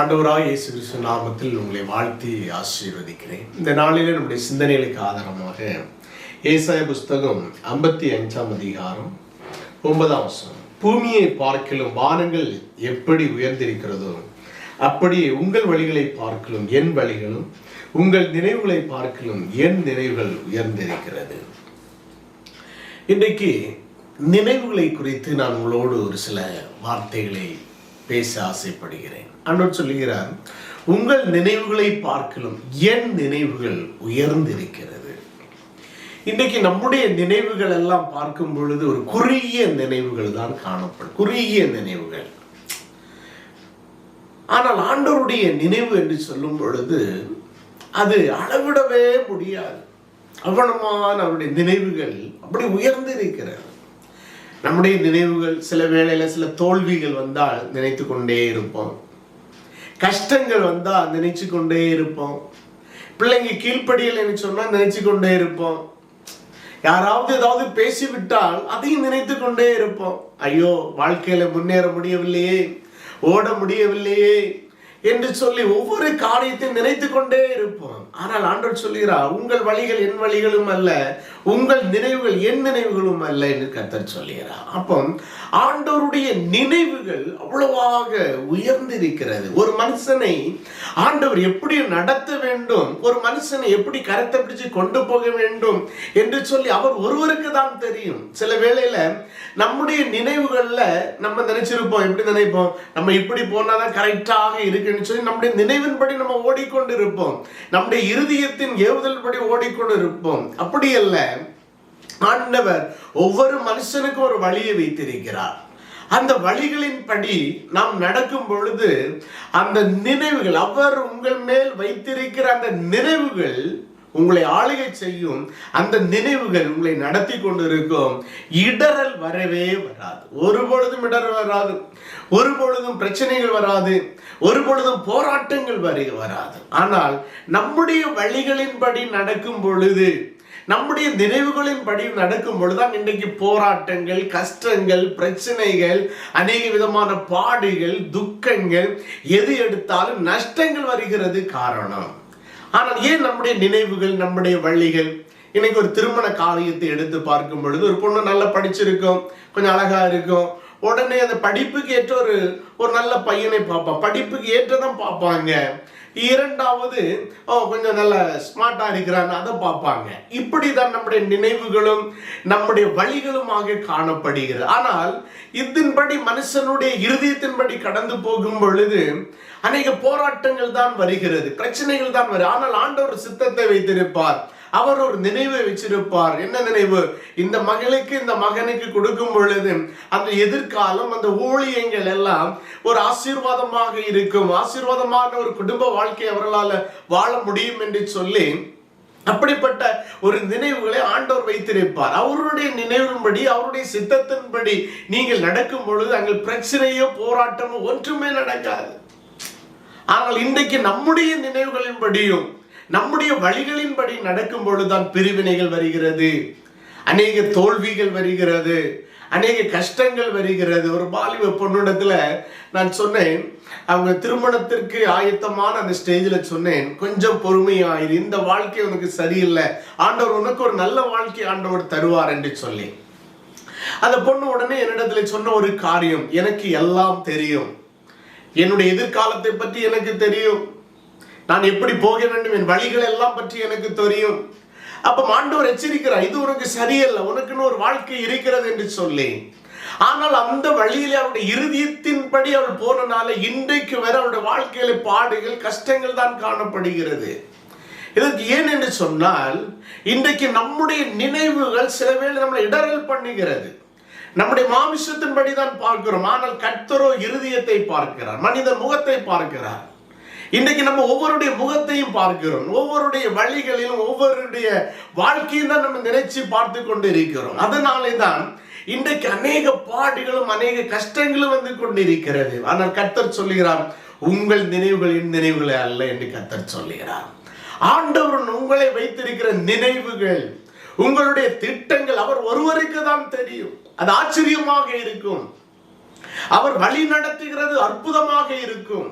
ஆண்டவராக இயேசு கிறிஸ்து நாமத்தில் உங்களை வாழ்த்தி ஆசீர்வதிக்கிறேன். இந்த நாளிலே நம்முடைய சிந்தனைகளுக்கு ஆதாரமாக ஏசாய புஸ்தகம் ஐம்பத்தி அஞ்சாம் அதிகாரம் ஒன்பதாம் வசனம். பூமியை பார்க்கிலும் வானங்கள் எப்படி உயர்ந்திருக்கிறதோ அப்படியே உங்கள் வழிகளை பார்க்கலும் என் வழிகளும் உங்கள் நினைவுகளை பார்க்கலும் என் நினைவுகள் உயர்ந்திருக்கிறது. இன்றைக்கு நினைவுகளை குறித்து நான் உங்களோடு ஒரு சில வார்த்தைகளை பேச ஆசைப்படுகிறேன். அன்றோடு சொல்லுகிறார் உங்கள் நினைவுகளை பார்க்கலும் என் நினைவுகள் உயர்ந்திருக்கிறது. இன்றைக்கு நம்முடைய நினைவுகள் எல்லாம் பார்க்கும் பொழுது ஒரு குறுகிய நினைவுகள் தான் காணப்படும். குறுகிய நினைவுகள். ஆனால் ஆண்டவருடைய நினைவு என்று சொல்லும் பொழுது அது அளவிடவே முடியாது. அவ்வளமான அவருடைய நினைவுகள் அப்படி உயர்ந்திருக்கிறது. நம்முடைய நினைவுகள் சில வேளையில் சில தோல்விகள் வந்தால் நினைத்து கொண்டே இருப்போம். கஷ்டங்கள் வந்தால் நினைச்சு கொண்டே இருப்போம். பிள்ளைங்க கீழ்ப்படியலைன்னு சொன்னா நினைச்சு கொண்டே இருப்போம். யாராவது ஏதாவது பேசிவிட்டால் அதையும் நினைத்து கொண்டே இருப்போம். ஐயோ வாழ்க்கையில முன்னேற முடியவில்லையே ஓட முடியவில்லையே என்று சொல்லி ஒவ்வொரு காரியத்தையும் நினைத்து கொண்டே இருப்போம். ஆனால் ஆண்டவர் சொல்லுகிறார் உங்கள் வழிகள் என் வழிகளும் அல்ல உங்கள் நினைவுகள் என் நினைவுகளும் அல்ல என்று கத்தர் சொல்லுகிறார். அப்போ ஆண்டவருடைய நினைவுகள் அவ்வளவாக உயர்ந்திருக்கிறது. ஒரு மனுஷனை ஆண்டவர் எப்படி நடத்த வேண்டும் ஒரு மனுஷனை எப்படி கரத்தை பிடிச்சு கொண்டு போக வேண்டும் என்று சொல்லி அவர் ஒருவருக்கு தான் தெரியும். சில வேளையில நம்முடைய நினைவுகள்ல நம்ம நினைச்சிருப்போம் எப்படி நினைப்போம்? நம்ம இப்படி போனாதான் கரெக்டாக இருக்குன்னு சொல்லி நம்முடைய நினைவின்படி நம்ம ஓடிக்கொண்டு இருப்போம் நம்முடைய இருதயத்தின் ஏவுதல் படி ஓடிக்கொண்டு இருப்போம் அப்படி அல்ல ஆண்டவர் ஒவ்வொரு மனுஷனுக்கும் ஒரு வழியை வைத்திருக்கிறார். அந்த வழிகளின்படி நாம் நடக்கும் பொழுது அந்த நினைவுகள் அவர் உங்கள் மேல் வைத்திருக்கிற அந்த நினைவுகள் உங்களை ஆளுகை செய்யும். அந்த நினைவுகள் உங்களை நடத்தி கொண்டு இருக்கும் இடரல் வரவே வராது. ஒரு பொழுதும் இடரல் வராது. ஒரு பொழுதும் பிரச்சனைகள் வராது. ஒரு பொழுதும் போராட்டங்கள் வரை வராது. ஆனால் நம்முடைய வழிகளின்படி நடக்கும் பொழுது நம்முடைய நினைவுகளின் படி நடக்கும் பொழுதுதான் இன்றைக்கு போராட்டங்கள் கஷ்டங்கள் பிரச்சனைகள் அநேக விதமான பாடுகள் துக்கங்கள் எது எடுத்தாலும் நஷ்டங்கள் வருகிறது காரணம். ஆனால் ஏன் நம்முடைய நினைவுகள் நம்முடைய வழிகள்? இன்னைக்கு ஒரு திருமண காரியத்தை எடுத்து பார்க்கும் பொழுது ஒரு பொண்ணு நல்லா படிச்சிருக்கும் கொஞ்சம் அழகா இருக்கும். உடனே அந்த படிப்புக்கு ஏற்ற ஒரு ஒரு நல்ல பையனை பார்ப்பான். படிப்புக்கு ஏற்றதான் பார்ப்பாங்க. இரண்டாவது ஓ கொஞ்சம் நல்ல ஸ்மார்ட்டா இருக்கிறான்னு அதை பார்ப்பாங்க. இப்படிதான் நம்முடைய நினைவுகளும் நம்முடைய வழிகளுமாக காணப்படுகிறது. ஆனால் இதன்படி மனுஷனுடைய இருதயத்தின்படி கடந்து போகும் பொழுது அநேக போராட்டங்கள் தான் வருகிறது பிரச்சனைகள் தான் வரும் ஆனால் ஆண்டவர் சித்தத்தை வைத்திருப்பார். அவர் ஒரு நினைவை வச்சிருப்பார். என்ன நினைவு? இந்த மகளுக்கு இந்த மகனுக்கு கொடுக்கும் பொழுது அந்த எதிர்காலம் அந்த ஊழியங்கள் எல்லாம் ஒரு ஆசீர்வாதமாக இருக்கும். ஆசீர்வாதமான ஒரு குடும்ப வாழ்க்கை அவர்களால் வாழ முடியும் என்று சொல்லி அப்படிப்பட்ட ஒரு நினைவுகளை ஆண்டவர் வைத்திருப்பார். அவருடைய நினைவின்படி அவருடைய சித்தத்தின்படி நீங்கள் நடக்கும் பொழுது அங்கே பிரச்சனையோ போராட்டமோ ஒன்றுமே நடக்காது. ஆனால் இன்றைக்கு நம்முடைய நினைவுகளின்படியும் நம்முடைய வழிகளின்படி நடக்கும் பொழுதுதான் பிரிவினைகள் வருகிறது. அநேக தோல்விகள் வருகிறது. அநேக கஷ்டங்கள் வருகிறது. ஒரு பாலிவ பொண்ணுடத்துல நான் சொன்னேன் அவங்க திருமணத்திற்கு ஆயத்தமான அந்த ஸ்டேஜில் சொன்னேன் கொஞ்சம் பொறுமையாயிரு இந்த வாழ்க்கை உனக்கு சரியில்லை. ஆண்டவர் உனக்கு ஒரு நல்ல வாழ்க்கை ஆண்டவர் தருவார் என்று சொல்லி. அந்த பொண்ணு உடனே என்னிடத்துல சொன்ன ஒரு காரியம் எனக்கு எல்லாம் தெரியும். என்னுடைய எதிர்காலத்தை பற்றி எனக்கு தெரியும். நான் எப்படி போக வேண்டும் என் வழிகள் எல்லாம் பற்றி எனக்கு தெரியும். அப்ப மாண்டவர் எச்சரிக்கிறார் இது உனக்கு சரியல்ல உனக்குன்னு ஒரு வாழ்க்கை இருக்கிறது என்று சொல்லி. ஆனால் அந்த வழியிலே அவருடைய இருதயத்தின்படி அவள் போனனால இன்றைக்கு வரை அவருடைய வாழ்க்கையில பாடுகள் கஷ்டங்கள் தான் காணப்படுகிறது. இதற்கு ஏன் என்று சொன்னால் இன்றைக்கு நம்முடைய நினைவுகள் சில வேளை நம்மளை இடரல் பண்ணுகிறது. நம்முடைய மாமிசத்தின்படி தான் பார்க்கிறோம். ஆனால் கத்தரோ இருதயத்தை பார்க்கிறார் மனிதன் முகத்தை பார்க்கிறார். இன்றைக்கு நம்ம ஒவ்வொருடைய முகத்தையும் பார்க்கிறோம். ஒவ்வொருடைய வழிகளிலும் ஒவ்வொருடைய வாழ்க்கையும் தான் நம்ம நினைச்சு பார்த்து கொண்டு இருக்கிறோம் அதனாலே தான் இன்றைக்கு அநேக பாடுகளும் அநேக கஷ்டங்களும் வந்து கொண்டிருக்கிறது. ஆனால் கத்தர் சொல்லுகிறார் உங்கள் நினைவுகள் நினைவுகளே அல்ல என்று கத்தர் சொல்லுகிறார். ஆண்டவர் உங்களை வைத்திருக்கிற நினைவுகள் உங்களுடைய திட்டங்கள் அவர் ஒருவருக்கு தான் தெரியும். அது ஆச்சரியமாக இருக்கும். அவர் வழி நடத்துகிறது அற்புதமாக இருக்கும்.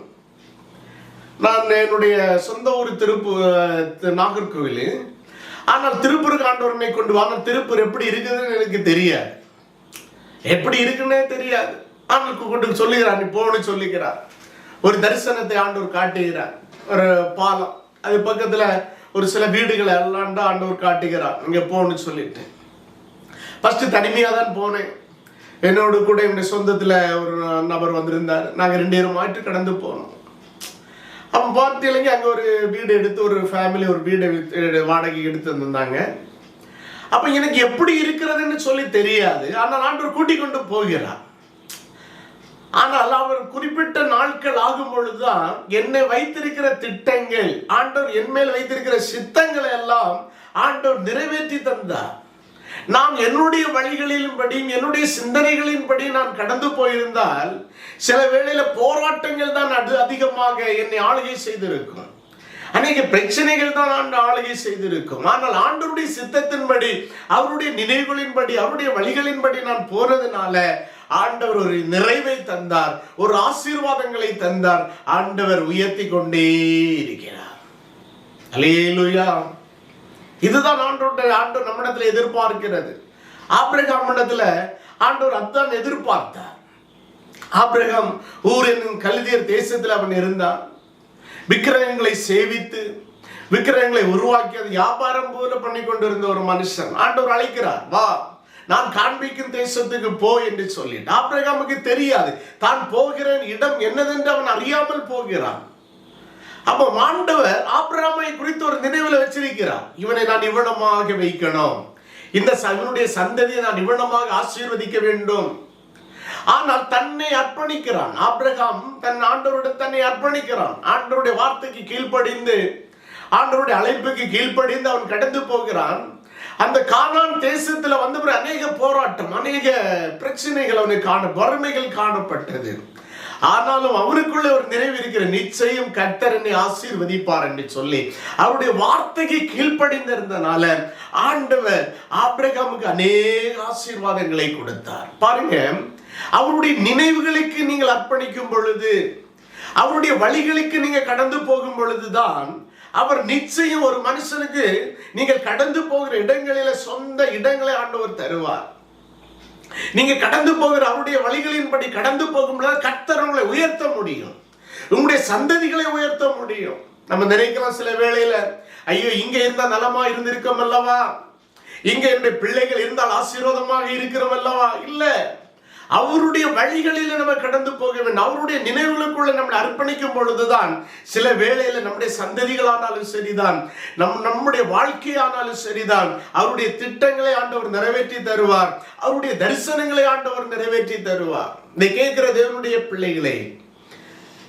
நான் என்னுடைய சொந்த ஊர் திருப்பு நாகர்கோவில். ஆனால் திருப்பூருக்கு ஆண்டவரனை கொண்டு வா திருப்பூர் எப்படி இருக்குதுன்னு எனக்கு தெரியாது. எப்படி இருக்குன்னே தெரியாது. ஆனால் கொண்டு சொல்லுகிறார் நீ போகணும்னு சொல்லிக்கிறார் ஒரு தரிசனத்தை ஆண்டவர் காட்டுகிறார். ஒரு பாலம். அது பக்கத்தில் ஒரு சில வீடுகளை எல்லாம் ஆண்டவர் காட்டுகிறார். இங்கே போகணும்னு சொல்லிட்டு. ஃபர்ஸ்ட் தனிமையாக தான் போனேன். என்னோட கூட என்னுடைய சொந்தத்தில் ஒரு நபர் வந்திருந்தார். நாங்கள் ரெண்டு பேரும் மாட்டு கடந்து போனோம். அப்போ பார்த்தீங்க அங்கே ஒரு வீடு எடுத்து ஒரு ஃபேமிலி ஒரு வீடை வாடகை எடுத்து வந்திருந்தாங்க அப்போ எனக்கு எப்படி இருக்கிறதுன்னு சொல்லி தெரியாது. ஆனால் ஆண்டவர் கூட்டிக் கொண்டு போகிறார். ஆனால் அவர் குறிப்பிட்ட நாட்கள் ஆகும் பொழுதுதான் என்னை வைத்திருக்கிற திட்டங்கள் ஆண்டவர் என் மேல் வைத்திருக்கிற சித்தங்களை எல்லாம் ஆண்டவர் நிறைவேற்றி தந்தார். நான் என்னுடைய வழிகளின்படியும் என்னுடைய சிந்தனைகளின்படி நான் கடந்து போயிருந்தால் சில வேளையில போராட்டங்கள் தான் அது அதிகமாக என்னை ஆளுகை செய்திருக்கும். அநேக பிரச்சனைகள் தான் ஆண்டு ஆளுகை செய்திருக்கும். ஆனால் ஆண்டவருடைய சித்தத்தின்படி அவருடைய நினைவுகளின்படி அவருடைய வழிகளின்படி நான் போறதுனால ஆண்டவர் ஒரு நிறைவை தந்தார் ஒரு ஆசீர்வாதங்களை தந்தார். ஆண்டவர் உயர்த்தி கொண்டே இருக்கிறார். அலேலுயா இதுதான் ஆண்டோட ஆண்டோர் நம்மிடத்தில் எதிர்பார்க்கிறது. ஆபிரகாமிடத்துல ஆண்டோர் அதான் எதிர்பார்த்தார். ஆபிரகாம் ஊர் என்னும் கல்தியர் தேசத்தில் அவன் இருந்தான். விக்கிரகங்களை சேவித்து விக்கிரகங்களை உருவாக்கி அது வியாபாரம் போல பண்ணி கொண்டிருந்த ஒரு மனுஷன் ஆண்டவர் அழைக்கிறார் வா நான் காண்பிக்கும் தேசத்துக்கு போ என்று சொல்லிட்டு. ஆபிரகாமுக்கு தெரியாது தான் போகிற இடம் என்னதென்று அவன் அறியாமல் போகிறான். அப்ப ஆண்டவர் ஆபிரகாமை குறித்து ஒரு நினைவுல வச்சிருக்கிறார் இவனை நான் இவ்வளமாக வைக்கணும். இந்த ச- இவனுடைய சந்ததியை நான் இவ்வளமாக ஆசீர்வதிக்க வேண்டும். ஆனால் தன்னை அர்ப்பணிக்கிறான். ஆப்ரகாம் தன் ஆண்டவருடன் தன்னை அர்ப்பணிக்கிறான். ஆண்டவருடைய வார்த்தைக்கு கீழ்ப்படிந்து ஆண்டவருடைய அழைப்புக்கு கீழ்ப்படிந்து அவன் கடந்து போகிறான். அந்த காணான் தேசத்துல வந்த பிறகு அநேக போராட்டம் அநேக பிரச்சனைகள் அவனுக்கு காண வறுமைகள் காணப்பட்டது. ஆனாலும் அவருக்குள்ள ஒரு நிறைவு இருக்கிற நிச்சயம் கர்த்தர் என்னை ஆசீர்வதிப்பார் என்று சொல்லி அவருடைய வார்த்தைக்கு கீழ்ப்படிந்திருந்தனால ஆண்டவர் ஆபிரகாமுக்கு அநேக ஆசீர்வாதங்களை கொடுத்தார். பாருங்க அவருடைய நினைவுகளுக்கு நீங்கள் அர்ப்பணிக்கும் பொழுது அவருடைய வழிகளுக்கு நீங்க கடந்து போகும் பொழுதுதான் அவர் நிச்சயம் ஒரு மனுஷனுக்கு நீங்கள் கடந்து போகிற இடங்களில சொந்த இடங்களை ஆண்டவர் தருவார். நீங்க கடந்து போகிற அவருடைய வழிகளின்படி கடந்து போகும்போது கர்த்தர் உங்களை உயர்த்த முடியும். உங்களுடைய சந்ததிகளை உயர்த்த முடியும். நம்ம நினைக்கலாம் சில வேளையில ஐயோ இங்க இருந்தா நலமா இருந்திருக்கோம் அல்லவா? இங்க என்னுடைய பிள்ளைகள் இருந்தால் ஆசீர்வாதமாக இருக்கிறோம் அல்லவா? இல்ல. அவருடைய வழிகளில் நம்ம கடந்து போக வேண்டும். அவருடைய நினைவுகளுக்குள்ள நம்மளை அர்ப்பணிக்கும் பொழுதுதான் சில வேளையில நம்முடைய சந்ததிகளானாலும் சரிதான் நம் நம்முடைய வாழ்க்கையானாலும் சரிதான் அவருடைய திட்டங்களை ஆண்டவர் நிறைவேற்றி தருவார் அவருடைய தரிசனங்களை ஆண்டவர் நிறைவேற்றி தருவார். இதை கேட்கிற தேவனுடைய பிள்ளைகளை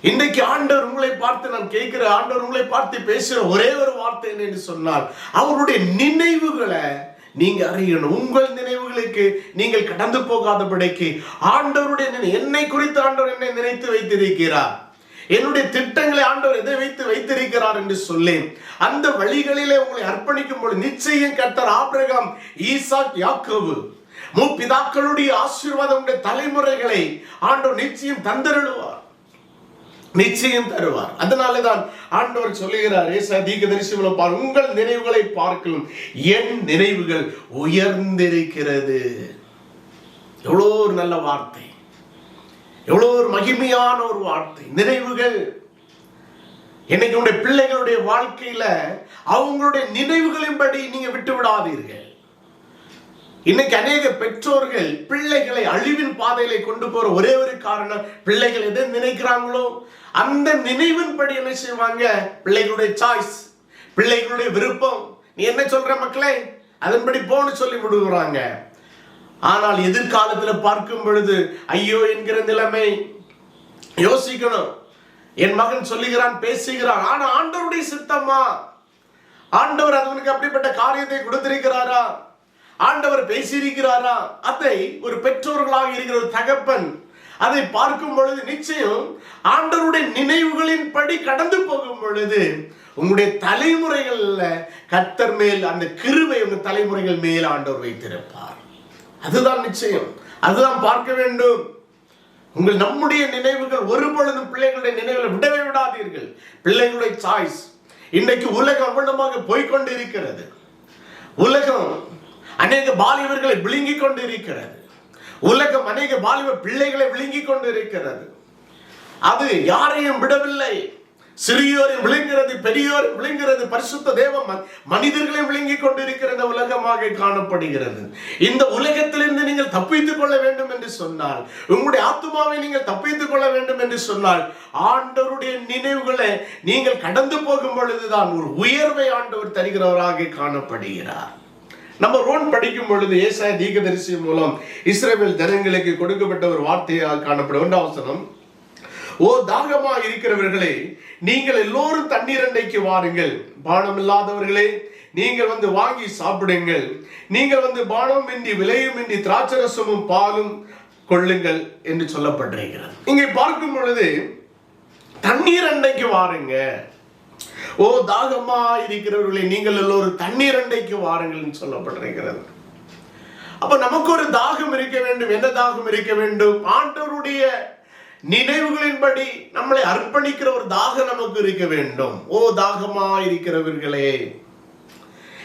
இன்றைக்கு ஆண்டவர் உங்களை பார்த்து நான் கேட்கிற ஆண்டவர் உங்களை பார்த்து பேசுகிற ஒரே ஒரு வார்த்தை என்னன்னு சொன்னால் அவருடைய நினைவுகளை நீங்க அறியணும். உங்கள் நினைவுகளுக்கு நீங்கள் கடந்து போகாதபடிக்கு ஆண்டவருடைய நினை- என்னை குறித்து ஆண்டவர் என்னை நினைத்து வைத்திருக்கிறார். என்னுடைய திட்டங்களை ஆண்டவர் எதை வைத்து வைத்திருக்கிறார் என்று சொல்லி அந்த வழிகளிலே உங்களை அர்ப்பணிக்கும் பொழுது நிச்சயம் கர்த்தர் ஆபிரகாம் ஈசாக் யாக்கோபு முப்பிதாக்களுடைய ஆசீர்வாதம் உடைய தலைமுறைகளை ஆண்டவர் நிச்சயம் தந்தருடுவார் நிச்சயம் தருவார். அதனால தான் ஆண்டவர் சொல்லுகிறார் தீக தீர்க்க தரிசிகளை பார் உங்கள் நினைவுகளை பார்க்கலும். என் நினைவுகள் உயர்ந்திருக்கிறது. எவ்வளோ ஒரு நல்ல வார்த்தை. எவ்வளோ ஒரு மகிமையான ஒரு வார்த்தை. நினைவுகள் இன்னைக்கு உங்களுடைய பிள்ளைகளுடைய வாழ்க்கையில அவங்களுடைய நினைவுகளின்படி நீங்க விட்டு விடாதீர்கள். இன்னைக்கு அநேக பெற்றோர்கள் பிள்ளைகளை அழிவின் பாதையில கொண்டு போற ஒரே ஒரு காரணம் பிள்ளைகள் எதை நினைக்கிறாங்களோ அந்த நினைவின்படி என்ன செய்வாங்க? பிள்ளைகளுடைய சாய்ஸ் பிள்ளைகளுடைய விருப்பம். நீ என்ன சொல்ற மக்களே? அதன்படி போன்னு சொல்லி விடுகிறாங்க. ஆனால் எதிர்காலத்துல பார்க்கும் பொழுது ஐயோ என்கிற நிலைமை. யோசிக்கணும். என் மகன் சொல்லுகிறான் பேசுகிறான். ஆனா ஆண்டவருடைய சித்தமா ஆண்டவர் அதனுக்கு அப்படிப்பட்ட காரியத்தை கொடுத்திருக்கிறாரா? ஆண்டவர் பேசியிருக்கிறாரா? அதை ஒரு பெற்றோர்களாக இருக்கிற ஒரு தகப்பன் அதை பார்க்கும் பொழுது நிச்சயம் ஆண்டவருடைய நினைவுகளின் படி கடந்து போகும் பொழுது உங்களுடைய தலைமுறைகள்ல கத்தர் மேல் அந்த கிருவை உங்க தலைமுறைகள் மேல் ஆண்டவர் வைத்திருப்பார். அதுதான் நிச்சயம். அதுதான் பார்க்க வேண்டும். உங்கள் நம்முடைய நினைவுகள் ஒரு பொழுதும் பிள்ளைகளுடைய நினைவுகளை விடவே விடாதீர்கள். பிள்ளைகளுடைய சாய்ஸ் இன்றைக்கு உலகம் அவ்வளமாக போய்கொண்டு இருக்கிறது உலகம் அநேக பாலிபர்களை விழுங்கிக் கொண்டு இருக்கிறது உலகம் அநேக பாலிவ பிள்ளைகளை விழுங்கிக் கொண்டு இருக்கிறது அது யாரையும் விடவில்லை. சிறியோரை விழுங்கிறது பெரியோரை விழுங்கிறது பரிசுத்த தேவ ம- மனிதர்களை விழுங்கிக் கொண்டிருக்கிற இந்த உலகமாக காணப்படுகிறது. இந்த உலகத்திலிருந்து நீங்கள் தப்பித்துக் கொள்ள வேண்டும் என்று சொன்னால் உங்களுடைய ஆத்மாவை நீங்கள் தப்பித்துக் கொள்ள வேண்டும் என்று சொன்னால் ஆண்டவருடைய நினைவுகளை நீங்கள் கடந்து போகும் பொழுதுதான் ஒரு உயர்வை ஆண்டவர் தருகிறவராக காணப்படுகிறார். நம்ம ரோன் படிக்கும் பொழுது ஏசாய தீர்க்கதரிசி மூலம் இஸ்ரேல் ஜனங்களுக்கு கொடுக்கப்பட்ட ஒரு வார்த்தையாக காணப்படும். என்ற அவசரம் ஓ தாகமா இருக்கிறவர்களே நீங்கள் எல்லோரும் தண்ணீர் அண்டைக்கு வாருங்கள். பானம் இல்லாதவர்களே நீங்கள் வந்து வாங்கி சாப்பிடுங்கள். நீங்கள் வந்து பானம் இன்றி விலையும் இன்றி திராட்சரசமும் பாலும் கொள்ளுங்கள் என்று சொல்லப்பட்டிருக்கிறது. இங்கே பார்க்கும் பொழுது தண்ணீர் அண்டைக்கு வாருங்க. ஓ தாகமா இருக்கிறவர்களே நீங்கள் எல்லோரும் தண்ணீர் அண்டைக்கு வாருங்கள் என்று சொல்லப்பட்டிருக்கிறது அப்ப நமக்கு ஒரு தாகம் இருக்க வேண்டும். என்ன தாகம் இருக்க வேண்டும்? ஆண்டவருடைய நினைவுகளின்படி நம்மளை அர்ப்பணிக்கிற ஒரு தாகம் நமக்கு இருக்க வேண்டும். ஓ தாகமா இருக்கிறவர்களே.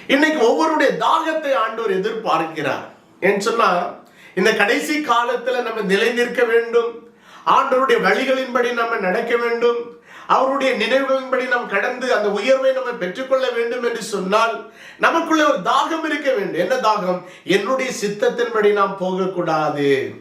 இன்னைக்கு ஒவ்வொருடைய தாகத்தை ஆண்டவர் எதிர்பார்க்கிறார். ஏன்னு சொன்னா இந்த கடைசி காலத்துல நம்ம நிலை நிற்க வேண்டும். ஆண்டவருடைய வழிகளின்படி நம்ம நடக்க வேண்டும். அவருடைய நினைவுகளின்படி நாம் கடந்து அந்த உயர்வை நம்ம பெற்றுக்கொள்ள வேண்டும் என்று சொன்னால் நமக்குள்ள ஒரு தாகம் இருக்க வேண்டும். என்ன தாகம்? என்னுடைய சித்தத்தின்படி நாம் போகக்கூடாது.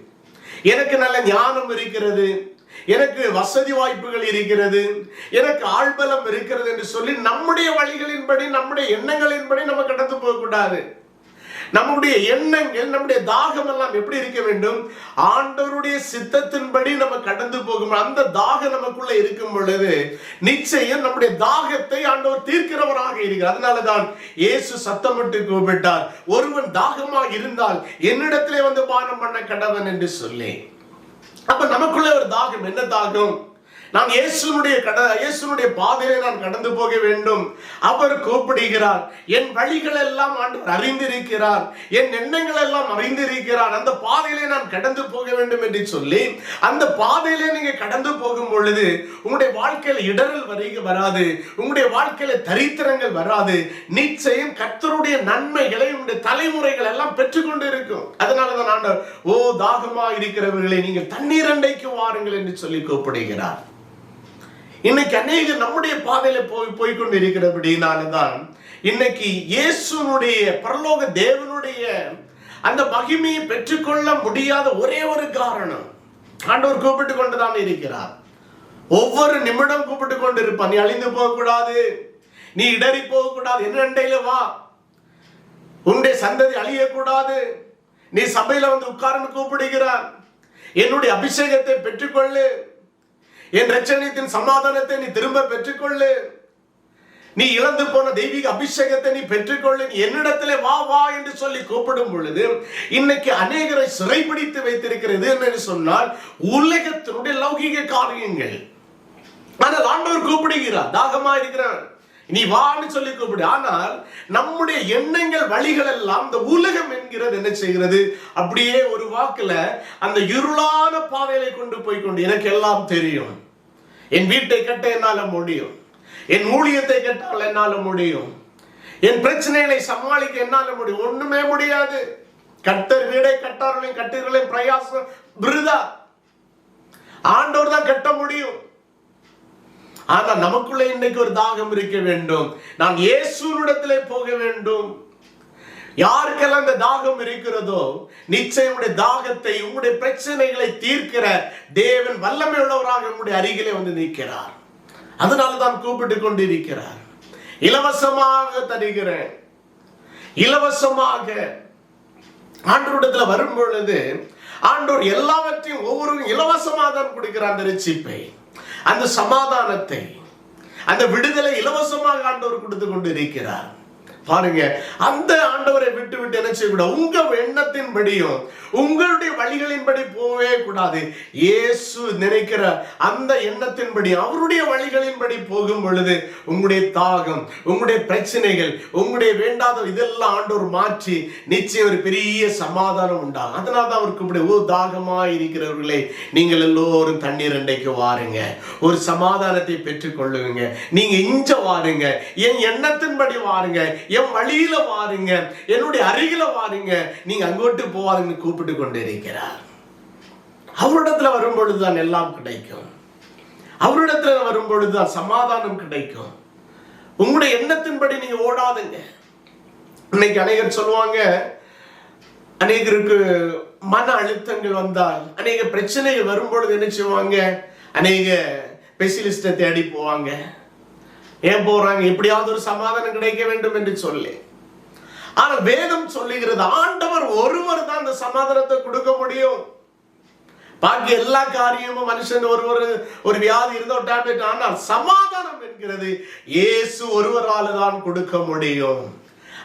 எனக்கு நல்ல ஞானம் இருக்கிறது. எனக்கு வசதி வாய்ப்புகள் இருக்கிறது. எனக்கு ஆழ்பலம் இருக்கிறது என்று சொல்லி நம்முடைய வழிகளின்படி நம்முடைய எண்ணங்களின்படி நம்ம கடந்து போகக்கூடாது. நம்முடைய எண்ணங்கள் நம்முடைய தாகம் எல்லாம் எப்படி இருக்க வேண்டும்? ஆண்டவருடைய சித்தத்தின்படி நம்ம கடந்து போகும் அந்த தாகம் நமக்குள்ள இருக்கும் பொழுது நிச்சயம் நம்முடைய தாகத்தை ஆண்டவர் தீர்க்கிறவராக இருக்கிறார். அதனாலதான் இயேசு சத்தமிட்டு கூப்பிட்டார் ஒருவன் தாகமாக இருந்தால் என்னிடத்திலே வந்து பானம் பண்ண கடவன் என்று சொல்லி. அப்ப நமக்குள்ள ஒரு தாகம் என்ன தாகம்? நான் இயேசுனுடைய கட இயேசுனுடைய பாதையிலே நான் கடந்து போக வேண்டும். அவர் கூப்பிடுகிறார் என் வழிகள் எல்லாம் ஆண்டவர் அறிந்திருக்கிறார் என் எண்ணங்கள் எல்லாம் அறிந்திருக்கிறார். அந்த பாதையிலே நான் கடந்து போக வேண்டும் என்று சொல்லி அந்த பாதையிலே நீங்க கடந்து போகும் பொழுது உங்களுடைய வாழ்க்கையில இடரல் வரைக வராது. உங்களுடைய வாழ்க்கையில தரித்திரங்கள் வராது. நிச்சயம் கர்த்தருடைய நன்மைகளை உங்களுடைய தலைமுறைகள் எல்லாம் பெற்றுக்கொண்டு இருக்கும் அதனாலதான் ஆண்டவர் ஓ தாகமா இருக்கிறவர்களை நீங்கள் தண்ணீர் அண்டைக்கு வாருங்கள் என்று சொல்லி கூப்பிடுகிறார். இன்னைக்கு அநேக நம்முடைய பாதையில போய் போய்கொண்டு இருக்கிறபடினாலதான் இன்னைக்கு இயேசுனுடைய பரலோக தேவனுடைய அந்த மகிமையை பெற்றுக்கொள்ள முடியாத ஒரே ஒரு காரணம். ஆண்டவர் கூப்பிட்டு கொண்டுதான் இருக்கிறார். ஒவ்வொரு நிமிடம் கூப்பிட்டு கொண்டு இருப்பார் நீ அழிந்து போகக்கூடாது. நீ இடறி போகக்கூடாது. என்ன ரெண்டையில வா. உன்னுடைய சந்ததி அழியக்கூடாது. நீ சபையில வந்து உட்கார்ந்து கூப்பிடுகிறார். என்னுடைய அபிஷேகத்தை பெற்றுக்கொள்ளு. என் ரச்சனையத்தின் சமாதானத்தை நீ திரும்ப பெற்றுக்கொள்ளு. நீ இழந்து போன தெய்வீக அபிஷேகத்தை நீ பெற்றுக்கொள்ளு. நீ என்னிடத்திலே வா வா என்று சொல்லி கூப்பிடும் பொழுது இன்னைக்கு அநேகரை சிறைபிடித்து வைத்திருக்கிறது என்று சொன்னால் உலகத்தினுடைய லௌகிக காரியங்கள். ஆனால் ஆண்டவர் கூப்பிடுகிறார் தாகமா இருக்கிறார். நீ வான்னு சொல்லி கூப்பிடு. ஆனால் நம்முடைய எண்ணங்கள் வழிகள் எல்லாம் இந்த உலகம் என்கிறது என்ன செய்கிறது? அப்படியே ஒரு வாக்குல அந்த இருளான பாதையில கொண்டு போய் கொண்டு எனக்கு எல்லாம் தெரியும். என் வீட்டை கட்ட என்னால முடியும். என் ஊழியத்தை கட்டால் என்னால முடியும். என் பிரச்சனைகளை சமாளிக்க என்னால முடியும். ஒண்ணுமே முடியாது. கட்டர் வீடை கட்டார்களையும் கட்டீர்களையும் பிரயாசம் விருதா? ஆண்டோர் தான் கட்ட முடியும். ஆனா நமக்குள்ள இன்னைக்கு ஒரு தாகம் இருக்க வேண்டும். நான் இயேசுனிடத்திலே போக வேண்டும். யாருக்கெல்லாம் இந்த தாகம் இருக்கிறதோ நிச்சயம் தாகத்தை உங்களுடைய பிரச்சனைகளை தீர்க்கிற தேவன் வல்லமை உள்ளவராக உங்களுடைய அருகிலே வந்து நிற்கிறார். அதனால தான் கூப்பிட்டு கொண்டிருக்கிறார். இலவசமாக தருகிறேன். இலவசமாக. ஆண்டவரிடத்துல வரும் பொழுது ஆண்டோர் எல்லாவற்றையும் ஒவ்வொரு இலவசமாக தான் கொடுக்கிறார் அந்த ரட்சிப்பை. அந்த சமாதானத்தை அந்த விடுதலை இலவசமாக ஆண்டோர் கொடுத்து கொண்டு இருக்கிறார் பாருங்க. அந்த ஆண்டவரை விட்டு விட்டு என்ன செய்யக்கூடாது? உங்க எண்ணத்தின்படியும் உங்களுடைய வழிகளின்படி போகவே கூடாது. இயேசு நினைக்கிற அந்த எண்ணத்தின்படி அவருடைய வழிகளின்படி போகும் பொழுது உங்களுடைய தாகம் உங்களுடைய பிரச்சனைகள் உங்களுடைய வேண்டாத இதெல்லாம் ஆண்டவர் மாற்றி நிச்சயம் ஒரு பெரிய சமாதானம் உண்டாகும். அதனால தான் அவருக்கு இப்படி ஓ தாகமா இருக்கிறவர்களே நீங்கள் எல்லோரும் தண்ணீர் அண்டைக்கு வாருங்க. ஒரு சமாதானத்தை பெற்றுக்கொள்ளுவீங்க நீங்க இஞ்ச வாருங்க. என் எண்ணத்தின்படி வாருங்க. என் வழியில வாருங்க என்னுடைய அருகில வாருங்க. நீங்க அங்கோட்டு போவாதுன்னு கூப்பிட்டு கொண்டு இருக்கிறார் அவரிடத்துல வரும் பொழுதுதான் எல்லாம் கிடைக்கும். அவரிடத்துல வரும் பொழுதுதான் சமாதானம் கிடைக்கும். உங்களுடைய எண்ணத்தின்படி நீங்க ஓடாதுங்க. இன்னைக்கு அநேகர் சொல்லுவாங்க அநேகருக்கு மன அழுத்தங்கள் வந்தால் அநேக பிரச்சனைகள் வரும்பொழுது என்ன செய்வாங்க? அநேக ஸ்பெஷலிஸ்டை தேடி போவாங்க. ஏன் போறாங்க? எப்படியாவது ஒரு சமாதானம் கிடைக்க வேண்டும் என்று சொல்லி. ஆனா வேதம் சொல்லுகிறது ஆண்டவர் ஒருவர் தான் அந்த சமாதானத்தை கொடுக்க முடியும். பாக்கி எல்லா காரியமும் மனுஷன் ஒருவர் ஒரு வியாதி இருந்தோ டேப்லெட் ஆனால் சமாதானம் என்கிறது இயேசு ஒருவரால் தான் கொடுக்க முடியும்.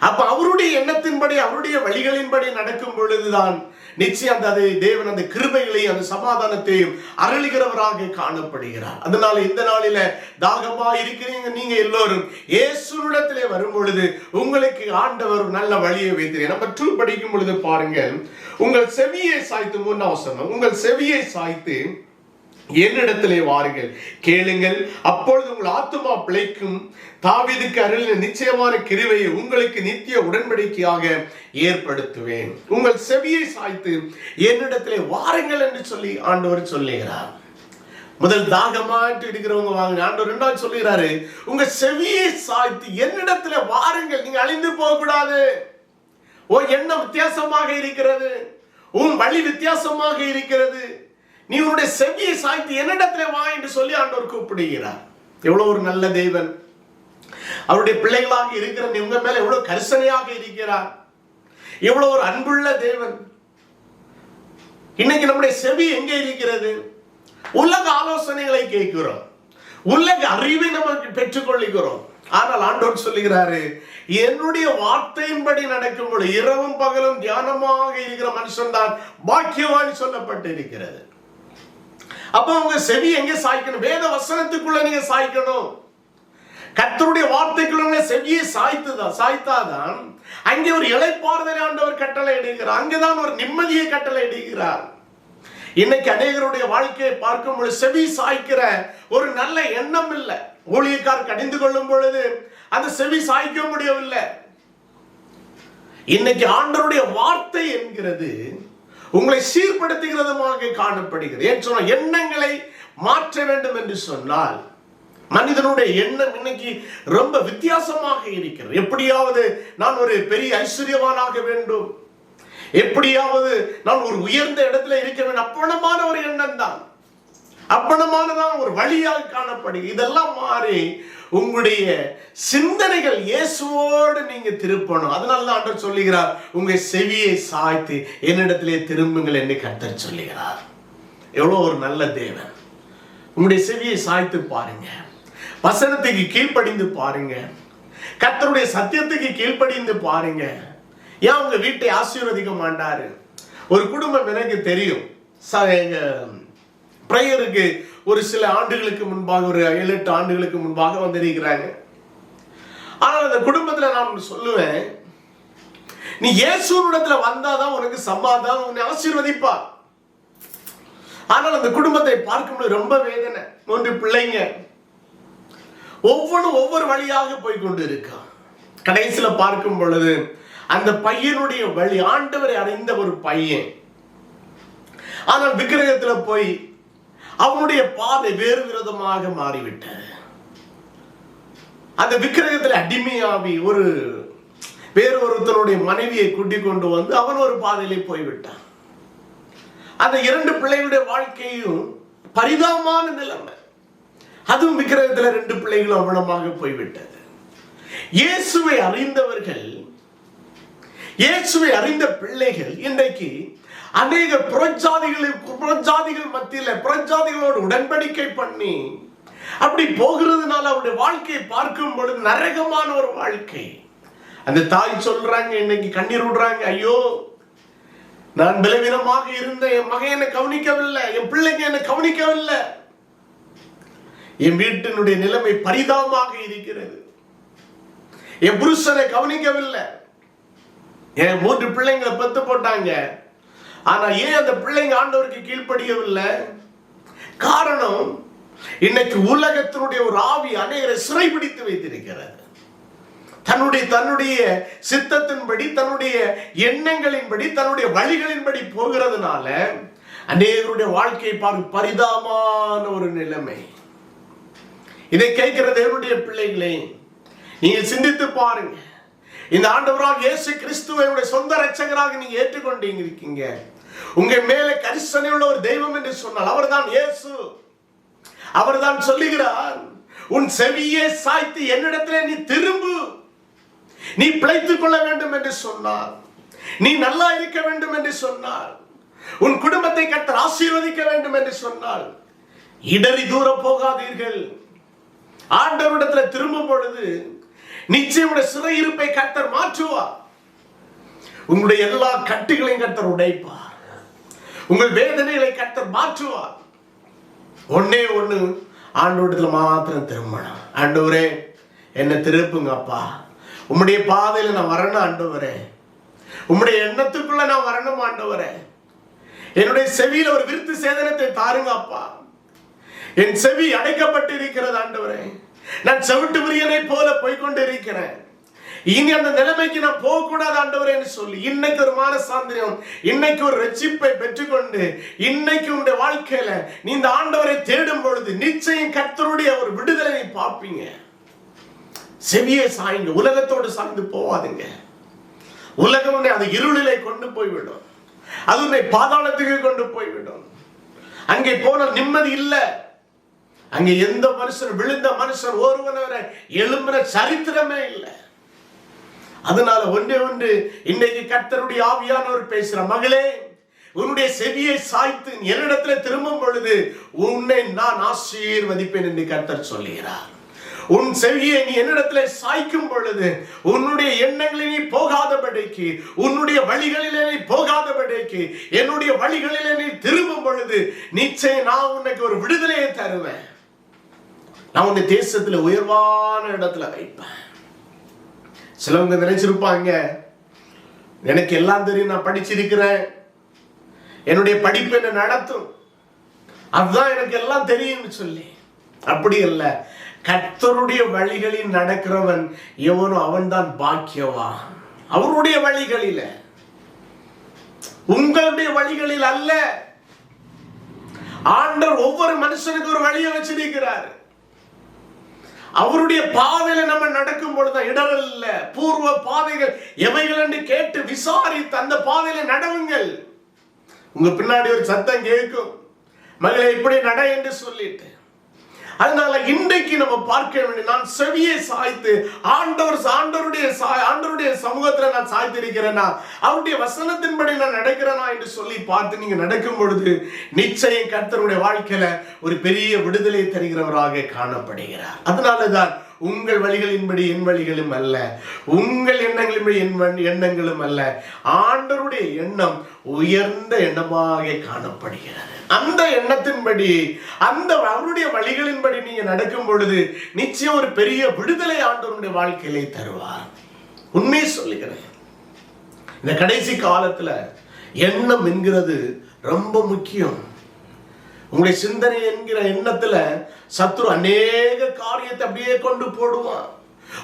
அப்ப அவருடைய எண்ணத்தின்படி அவருடைய வழிகளின்படி நடக்கும் பொழுதுதான் நிச்சயம் அந்த அது தேவன் அந்த கிருபைகளையும் அந்த சமாதானத்தையும் அருளுகிறவராக காணப்படுகிறார். அதனால இந்த நாளில தாகமா இருக்கிறீங்க நீங்க எல்லோரும். இயேசுடத்திலே வரும் பொழுது உங்களுக்கு ஆண்டவர் நல்ல வழியை வைத்திருக்க நம்ம டூ படிக்கும் பொழுது பாருங்க உங்கள் செவியை சாய்த்து மூணு அவசரம் உங்கள் செவியை சாய்த்து என்னிடத்திலே வாருங்கள் கேளுங்கள். அப்பொழுது உங்கள் ஆத்துமா பிழைக்கும். தாவிதுக்கு அருளின நிச்சயமான கிருவையை உங்களுக்கு நித்திய உடன்படிக்கையாக ஏற்படுத்துவேன். உங்கள் செவியை சாய்த்து என்னிடத்திலே வாருங்கள் என்று சொல்லி ஆண்டவர் சொல்லுகிறார். முதல் தாகமாட்டு இருக்கிறவங்க வாங்க ஆண்டவர் ரெண்டாவது சொல்லுகிறாரு உங்க செவியை சாய்த்து என்னிடத்துல வாருங்கள். நீங்க அழிந்து போக கூடாது ஓ எண்ணம் வித்தியாசமாக இருக்கிறது. உன் வழி வித்தியாசமாக இருக்கிறது. நீ உன்னுடைய செவியை சாய்த்து என்னிடத்துல வா என்று சொல்லி ஆண்டவர் கூப்பிடுகிறார். எவ்வளவு ஒரு நல்ல தேவன். அவருடைய பிள்ளைகளாக இருக்கிற நீ உங்க மேல எவ்வளவு கரிசனையாக இருக்கிறார். எவ்வளவு ஒரு அன்புள்ள தேவன். இன்னைக்கு நம்முடைய செவி எங்கே இருக்கிறது? உலக ஆலோசனைகளை கேட்கிறோம். உலக அறிவை நமக்கு பெற்றுக்கொள்ளுகிறோம். ஆனால் ஆண்டவர் சொல்லுகிறாரு என்னுடைய வார்த்தையின்படி நடக்கும் பொழுது இரவும் பகலும் தியானமாக இருக்கிற மனுஷன் தான் பாக்கியவான் சொல்லப்பட்டு இருக்கிறது அப்ப உங்க செவி எங்க சாய்க்கணும்? வேத வசனத்துக்குள்ள நீங்க சாய்க்கணும். கத்தருடைய வார்த்தைக்குள்ள செவியை சாய்த்துதான் சாய்த்தாதான் அங்கே ஒரு இலைப்பாறுதலை ஆண்டவர் கட்டளை இடுகிறார். அங்கேதான் ஒரு நிம்மதியை கட்டளை இடுகிறார். இன்னைக்கு அநேகருடைய வாழ்க்கையை பார்க்கும் பொழுது செவி சாய்க்கிற ஒரு நல்ல எண்ணம் இல்லை. ஊழியக்கார் கடிந்து கொள்ளும் பொழுது அந்த செவி சாய்க்க முடியவில்லை. இன்னைக்கு ஆண்டருடைய வார்த்தை என்கிறது உங்களை சீர்படுத்துகிறதுமாக காணப்படுகிறது. ஏன் சொன்ன எண்ணங்களை மாற்ற வேண்டும் என்று சொன்னால் மனிதனுடைய எண்ணம் இன்னைக்கு ரொம்ப வித்தியாசமாக இருக்கிறது. எப்படியாவது நான் ஒரு பெரிய ஐஸ்வர்யவானாக வேண்டும். எப்படியாவது நான் ஒரு உயர்ந்த இடத்துல இருக்க வேண்டும். அப்பணமான ஒரு எண்ணம் தான் அப்பணமானதான் ஒரு வழியாக காணப்படுகிறது. இதெல்லாம் மாறி உங்களுடைய சிந்தனைகள் இயேசுவோடு நீங்க திருப்பணும். அதனால தான் ஆண்டவர் சொல்லுகிறார் உங்க செவியை சாய்த்து என்னிடத்திலே திரும்புங்கள் என்று கர்த்தர் சொல்லுகிறார். எவ்வளோ ஒரு நல்ல தேவன். உங்களுடைய செவியை சாய்த்து பாருங்க. வசனத்துக்கு கீழ்ப்படிந்து பாருங்க. கர்த்தருடைய சத்தியத்துக்கு கீழ்ப்படிந்து பாருங்க. ஏன் உங்க வீட்டை ஆசீர்வதிக்க மாட்டாரு? ஒரு குடும்பம் எனக்கு தெரியும். எங்க ப்ரேயருக்கு ஒரு சில ஆண்டுகளுக்கு முன்பாக ஒரு ஏழு எட்டு ஆண்டுகளுக்கு முன்பாக வந்திருக்கிறாங்க. ஆனால் அந்த குடும்பத்தில் நான் சொல்லுவேன் நீ இயேசுனிடத்துல வந்தாதான் உனக்கு சமாதானம் உன்னை ஆசீர்வதிப்பார். ஆனால் அந்த குடும்பத்தை பார்க்கும்போது ரொம்ப வேதனை. மூன்று பிள்ளைங்க ஒவ்வொன்றும் ஒவ்வொரு வழியாக போய் கொண்டு இருக்கான் கடைசியில பார்க்கும் பொழுது அந்த பையனுடைய வழி ஆண்டவரை அறிந்த ஒரு பையன். ஆனால் விக்கிரகத்துல போய் அவனுடைய பாதை வேறு விரோதமாக மாறிவிட்டது. அந்த விக்கிரகத்தில் அடிமையாவி ஒரு வேறொருத்தனுடைய மனைவியை கூட்டிக் கொண்டு வந்து அவன் ஒரு பாதையிலே போய்விட்டான். அந்த இரண்டு பிள்ளைகளுடைய வாழ்க்கையும் பரிதாபமான நிலைமை. அதுவும் விக்கிரகத்துல ரெண்டு பிள்ளைகளும் அவலமாக போய்விட்டது. இயேசுவை அறிந்தவர்கள் இயேசுவை அறிந்த பிள்ளைகள் இன்றைக்கு அநேக புறஜாதிகளை புறஜாதிகள் மத்தியில் புறஜாதிகளோடு உடன்படிக்கை பண்ணி அப்படி போகிறதுனால அவருடைய வாழ்க்கையை பார்க்கும் பொழுது நரகமான ஒரு வாழ்க்கை. அந்த தாய் சொல்றாங்க இன்னைக்கு கண்ணீர் விடுறாங்க ஐயோ நான் பலவீனமாக இருந்த என் மகன் என்னை கவனிக்கவில்லை என் பிள்ளைங்க என்னை கவனிக்கவில்லை. என் வீட்டினுடைய நிலைமை பரிதாபமாக இருக்கிறது. என் புருஷனை கவனிக்கவில்லை. என் மூன்று பிள்ளைங்களை பெத்து போட்டாங்க. ஆனா ஏன் அந்த பிள்ளைங்க ஆண்டவருக்கு கீழ்ப்படியவில்லை? காரணம் இன்னைக்கு உலகத்தினுடைய ஒரு ஆவி அநேகரை சிறைபிடித்து வைத்திருக்கிறார் தன்னுடைய தன்னுடைய சித்தத்தின்படி தன்னுடைய எண்ணங்களின்படி தன்னுடைய வழிகளின்படி போகிறதுனால அநேகருடைய வாழ்க்கை பார்க்க பரிதாபமான ஒரு நிலைமை. இதை கேட்கிற தேவனுடைய பிள்ளைகளே நீங்க சிந்தித்து பாருங்க. இந்த ஆண்டவராக இயேசு கிறிஸ்துவை சொந்த ரட்சகராக நீங்க ஏற்றுக்கொண்டீங்க இருக்கீங்க. உங்க மேலே கரிசனை உள்ள ஒரு தெய்வம் என்று சொன்னால் அவர்தான் இயேசு. அவர்தான் சொல்லுகிறார் உன் செவியே சாய்த்து என்னிடத்திலே நீ திரும்பு. நீ பிழைத்துக் கொள்ள வேண்டும் என்று சொன்னார். நீ நல்லா இருக்க வேண்டும் என்று சொன்னார். உன் குடும்பத்தை கத்தர் ஆசீர்வதிக்க வேண்டும் என்று சொன்னால் இடறி தூர போகாதீர்கள். ஆண்டவரிடத்தில் திரும்பும் பொழுது நிச்சயம் உடைய சிறையிருப்பை கத்தர் மாற்றுவார். உங்களுடைய எல்லா கட்டுகளையும் கத்தர் உடைப்பார். உங்கள் வேதனைகளை கத்தர் மாற்றுவார். ஒன்னே ஒண்ணு ஆண்டோட்டத்தில் மாத்திரம் திரும்பணும். ஆண்டவரே என்னை திருப்புங்க அப்பா. உம்முடைய பாதையில நான் வரணும் ஆண்டவரே. உம்முடைய எண்ணத்துக்குள்ள நான் வரணும் ஆண்டவரே. என்னுடைய செவியில ஒரு விருத்து சேதனத்தை தாருங்க அப்பா. என் செவி அடைக்கப்பட்டு இருக்கிறது ஆண்டவரே. நான் செவிட்டு விரியனை போல போய்கொண்டு இருக்கிறேன் இனி அந்த நிலைமைக்கு நான் போகக்கூடாது ஆண்டவரேன்னு சொல்லி இன்னைக்கு ஒரு மானசாந்திரம் இன்னைக்கு ஒரு ரட்சிப்பை பெற்றுக்கொண்டு இன்னைக்கு உடைய வாழ்க்கையில நீ இந்த ஆண்டவரை தேடும் பொழுது நிச்சயம் கர்த்தருடைய ஒரு விடுதலை நீ பார்ப்பீங்க. செவியை சாய்ங்க உலகத்தோடு சாய்ந்து போவாதுங்க. உலகம் உன்னை அந்த இருளிலே கொண்டு போய்விடும். அது உன்னை பாதாளத்துக்கு கொண்டு போய்விடும். அங்கே போன நிம்மதி இல்லை. அங்கே எந்த மனுஷன் விழுந்த மனுஷன் ஒருவனவரை எழும்புற சரித்திரமே இல்லை. அதனால ஒன்றே ஒன்று இன்னைக்கு கர்த்தருடைய ஆவியானவர் பேசுற மகளே உன்னுடைய செவியை சாய்த்து என்னிடத்துல திரும்பும் பொழுது உன்னை நான் ஆசீர்வதிப்பேன் என்று கர்த்தர் சொல்லுகிறார். உன் செவியை நீ என்னிடத்துல சாய்க்கும் பொழுது உன்னுடைய எண்ணங்களில் நீ போகாதபடிக்கு உன்னுடைய வழிகளிலே நீ போகாதபடிக்கு என்னுடைய வழிகளிலே நீ திரும்பும் பொழுது நிச்சயம் நான் உனக்கு ஒரு விடுதலையை தருவேன். நான் உன்னை தேசத்துல உயர்வான இடத்துல வைப்பேன். சிலவங்க நினைச்சிருப்பாங்க எனக்கு எல்லாம் தெரியும் நான் படிச்சிருக்கிறேன். என்னுடைய படிப்பு என்ன நடத்தும். அதுதான் எனக்கு எல்லாம் தெரியும்னு சொல்லி. அப்படி அல்ல. கத்தருடைய வழிகளில் நடக்கிறவன் எவனோ அவன்தான் பாக்கியவா அவருடைய வழிகளில. உங்களுடைய வழிகளில் அல்ல. ஆண்டவர் ஒவ்வொரு மனுஷனுக்கு ஒரு வழியை வச்சிருக்கிறார். அவருடைய பாதையில நம்ம நடக்கும் பொழுது இடரல் இல்ல பூர்வ பாதைகள் எவைகள் என்று கேட்டு விசாரித்து அந்த பாதையில நடவுங்கள். உங்க பின்னாடி ஒரு சத்தம் கேட்கும். மகளே இப்படி நட என்று சொல்லிட்டு. அதனால இன்றைக்கு நம்ம பார்க்க வேண்டிய நான் செவியை சாய்த்து ஆண்டவர் ஆண்டவருடைய ஆண்டவருடைய சமூகத்துல நான் சாய்த்திருக்கிறேனா? அவருடைய வசனத்தின்படி நான் நடக்கிறேனா என்று சொல்லி பார்த்து நீங்க நடக்கும் பொழுது நிச்சயம் கர்த்தருடைய வாழ்க்கையில ஒரு பெரிய விடுதலை தருகிறவராக காணப்படுகிறார். அதனாலதான் உங்கள் வழிகளின்படி என் வழிகளும் அல்ல. உங்கள் எண்ணங்களின்படி என் எண்ணங்களும் அல்ல. ஆண்டவருடைய எண்ணம் உயர்ந்த எண்ணமாக காணப்படுகிறது. அந்த எண்ணத்தின்படி அந்த அவருடைய வழிகளின்படி நீங்க நடக்கும் பொழுது நிச்சயம் ஒரு பெரிய விடுதலை ஆண்டவருடைய வாழ்க்கையிலே தருவார். உண்மையை சொல்லுகிறேன். இந்த கடைசி காலத்துல எண்ணம் என்கிறது ரொம்ப முக்கியம். உங்களுடைய சிந்தனை என்கிற எண்ணத்துல சத்ரு அநேக காரியத்தை அப்படியே கொண்டு போடுவான்.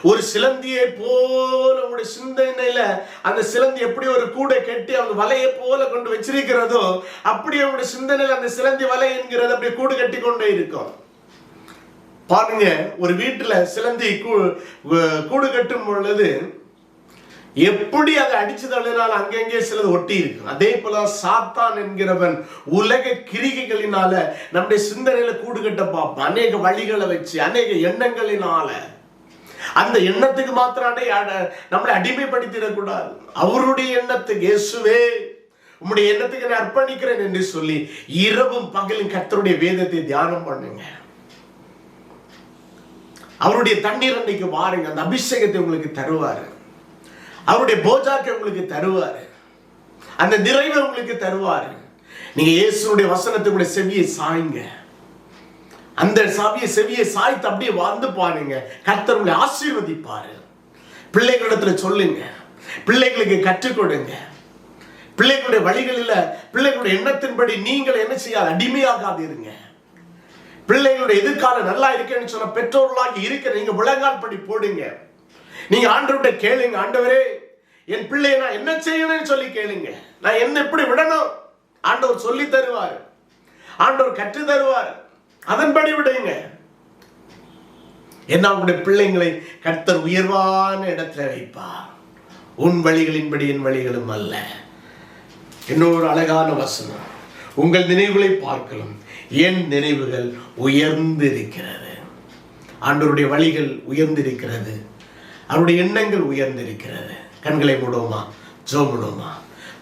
ஒரு சிலந்தியை போல உங்களுடைய சிந்தனையில அந்த சிலந்தி எப்படி ஒரு கூடை கட்டி அவங்க வலையை போல கொண்டு வச்சிருக்கிறதோ அப்படி அவங்களுடைய சிந்தனையில அந்த சிலந்தி வலை என்கிறது அப்படியே கூடு கட்டி கொண்டே இருக்கும். பாருங்க ஒரு வீட்டுல சிலந்தி கூ- கூடு கட்டும் பொழுது எப்படி அதை அடிச்சு தள்ளினால் அங்கங்கே சிலது ஒட்டி இருக்கும். அதே போல சாத்தான் என்கிறவன் உலக கிரிகைகளினால நம்முடைய சிந்தனையில கூடு கட்ட பார்ப்பான். அநேக வழிகளை வச்சு அநேக எண்ணங்களினால. அந்த எண்ணத்துக்கு மாத்திரம் நம்மளை அடிமைப்படுத்திடக்கூடாது. அவருடைய எண்ணத்துக்கு இயேசுவே உம்முடைய எண்ணத்துக்கு நான் அர்ப்பணிக்கிறேன் என்று சொல்லி இரவும் பகலும் கத்தருடைய வேதத்தை தியானம் பண்ணுங்க. அவருடைய தண்ணீர் அன்னைக்கு பாருங்க அந்த அபிஷேகத்தை உங்களுக்கு தருவாரு. அவருடைய போஜாக்கை உங்களுக்கு தருவார். அந்த நிறைவை உங்களுக்கு தருவார். நீங்க இயேசுடைய வசனத்துக்குடைய செவியை சாய்ங்க. அந்த சாவியை செவியை சாய்த்து அப்படியே வந்து பாருங்க. கர்த்தர் உங்களை ஆசீர்வதிப்பாரு. பிள்ளைகளிடத்துல சொல்லுங்க. பிள்ளைகளுக்கு கற்றுக் கொடுங்க. பிள்ளைகளுடைய வழிகளில் பிள்ளைகளுடைய எண்ணத்தின்படி நீங்கள் என்ன செய்யாது அடிமையாகாதீருங்க. பிள்ளைகளுடைய எதிர்காலம் நல்லா இருக்கேன்னு சொன்ன பெற்றோர்களாகி இருக்கிற நீங்க முழங்கால் படி போடுங்க. நீங்க ஆண்டவர்கிட்ட கேளுங்க ஆண்டவரே என் பிள்ளையை நான் என்ன செய்யணும்னு சொல்லி கேளுங்க. நான் என்ன எப்படி விடணும்? ஆண்டவர் சொல்லி தருவார். ஆண்டவர் கற்று தருவார். அதன்படி விடுங்க. என்ன உங்களுடைய பிள்ளைங்களை கர்த்தர் உயர்வான இடத்துல வைப்பார். உன் வழிகளின்படி என் வழிகளும் அல்ல. இன்னொரு அழகான வசனம். உங்கள் நினைவுகளை பார்க்கலாம். என் நினைவுகள் உயர்ந்திருக்கிறது. ஆண்டவருடைய வழிகள் உயர்ந்திருக்கிறது. அவருடைய எண்ணங்கள் உயர்ந்திருக்கிறது. கண்களை மூடுவோமா? ஜோமுடுவோமா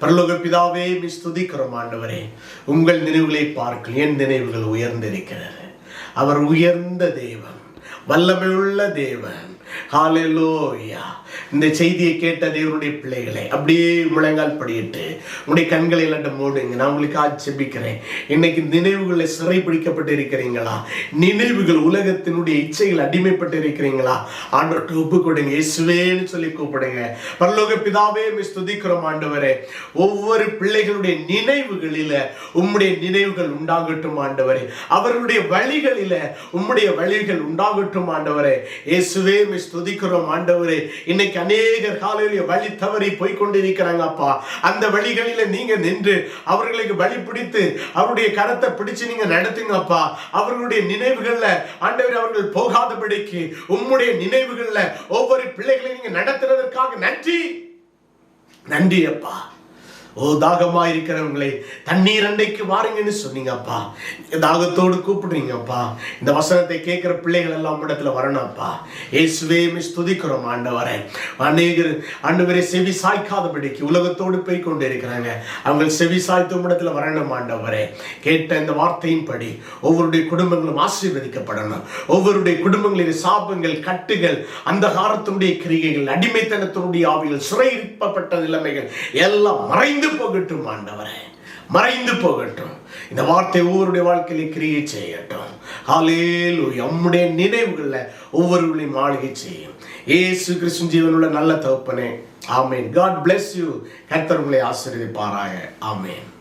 பரலோக பிதாவே மி ஸ்துதிக்கிறோம் ஆண்டவரே. உங்கள் நினைவுகளை பார்க்கல் என் நினைவுகள் உயர்ந்திருக்கிறது. அவர் உயர்ந்த தேவன் வல்லமையுள்ள தேவன். ஹalleluya. இந்த செய்தியை கேட்ட தேவனுடைய பிள்ளைகளை அப்படியே முழங்கால் படியிட்டு உங்களுடைய கண்களை எல்லாம் மூடுங்க. நான் உங்களுக்கு ஆட்சேபிக்கிறேன். இன்னைக்கு நினைவுகளை சிறை பிடிக்கப்பட்டு இருக்கிறீங்களா? நினைவுகள் உலகத்தினுடைய இச்சைகள் அடிமைப்பட்டு இருக்கிறீங்களா? ஆண்டவர்கிட்ட ஒப்பு கொடுங்க இயேசுவேன்னு சொல்லி கூப்பிடுங்க. பரலோக பிதாவே மிஸ் ஸ்துதிக்கிறோம் ஆண்டவரே. ஒவ்வொரு பிள்ளைகளுடைய நினைவுகளில உம்முடைய நினைவுகள் உண்டாகட்டும் ஆண்டவரே. அவர்களுடைய வழிகளில உம்முடைய வழிகள் உண்டாகட்டும் ஆண்டவரே. இயேசுவே மிஸ் ஸ்துதிக்கிறோம் ஆண்டவரே. இன்னைக்கு அநேகர் காலையில வழி தவறி போய்கொண்டிருக்கிறாங்க அப்பா. அந்த வழிகளில நீங்க நின்று அவர்களுக்கு வழி பிடித்து அவருடைய கரத்தை பிடிச்சு நீங்க நடத்துங்கப்பா அவர்களுடைய நினைவுகள்ல ஆண்டவர் அவர்கள் போகாதபடிக்கு உம்முடைய நினைவுகள்ல ஒவ்வொரு பிள்ளைகளையும் நீங்க நடத்துறதற்காக நன்றி. நன்றி அப்பா. ஓ தாகமா இருக்கிறவங்களை தண்ணீர் அண்டைக்கு வாருங்கன்னு சொன்னீங்கப்பா தாகத்தோடு கூப்பிடுறீங்கப்பா இந்த வசனத்தை கேட்கிற பிள்ளைகள் எல்லாம் இடத்துல வரணும்ப்பா இயேசுவே ஸ்துதிக்கிறோம் துதிக்கிறோம் அநேகர் ஆண்டவரை செவி சாய்க்காதபடிக்கு உலகத்தோடு போய் கொண்டு இருக்கிறாங்க. அவங்க செவி சாய்த்து இடத்துல வரணும் ஆண்டவரே. கேட்ட இந்த வார்த்தையின்படி ஒவ்வொருடைய குடும்பங்களும் ஆசீர்வதிக்கப்படணும். ஒவ்வொருடைய குடும்பங்களின் சாபங்கள் கட்டுகள் அந்த காலத்தினுடைய கிரிகைகள் அடிமைத்தனத்தினுடைய ஆவிகள் சிறையிருப்பப்பட்ட நிலைமைகள் எல்லாம் மறைந்து போகட்டும் ஆண்டவரே. மறைந்து போகட்டும். இந்த வார்த்தை ஒவ்வொருடைய வாழ்க்கையில கிரியை செய்யட்டும். ஹாலேலு நம்முடைய நினைவுகளில் ஒவ்வொருவர்களையும் ஆளுகை செய்யும். ஏசு கிருஷ்ண ஜீவனுள்ள நல்ல தகப்பனே. ஆமேன் காட் பிளெஸ் யூ கர்த்தர் உங்களை ஆசீர்வதிப்பாராக. ஆமேன்